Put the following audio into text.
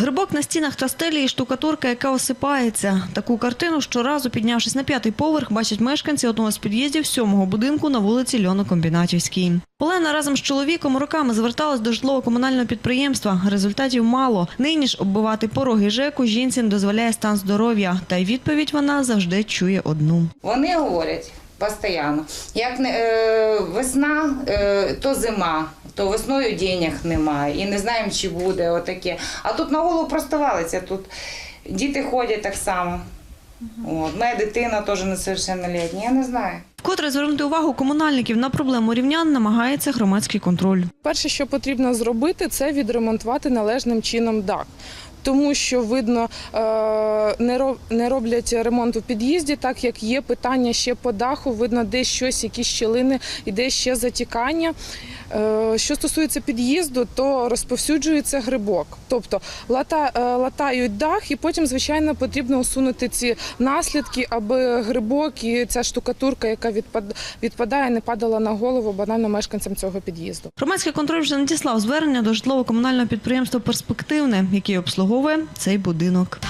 Грибок на стінах та стелі і штукатурка, яка осипається. Таку картину щоразу, піднявшись на п'ятий поверх, бачать мешканці одного з під'їздів сьомого будинку на вулиці Льонокомбінатівській. Олена разом з чоловіком роками зверталась до житлово-комунального підприємства. Результатів мало. Нині ж оббивати пороги ЖЕКу жінці не дозволяє стан здоров'я. Та й відповідь вона завжди чує одну. Вони говорять постійно, як не, весна, е, то зима, то весною денег немає і не знаємо, чи буде отаке. А тут на голову просто. Тут діти ходять так само. От. Моя дитина теж несовершеннолетня, я не знаю. Вкотре звернути увагу комунальників на проблему рівнян намагається громадський контроль. Перше, що потрібно зробити, це відремонтувати належним чином дах. Тому що видно, е, не ро- не роблять ремонт у під'їзді, так як є питання ще по даху, видно, де щось, якісь щілини, і де ще затікання. Е, Що стосується під'їзду, то розповсюджується грибок. Тобто е, латають дах, і потім, звичайно, потрібно усунути ці наслідки, аби грибок і ця штукатурка, яка відпад- відпадає, не падала на голову банально мешканцям цього під'їзду. Громадський контроль вже надіслав звернення до житлово-комунального підприємства Перспективне, яке обслуговує цей будинок.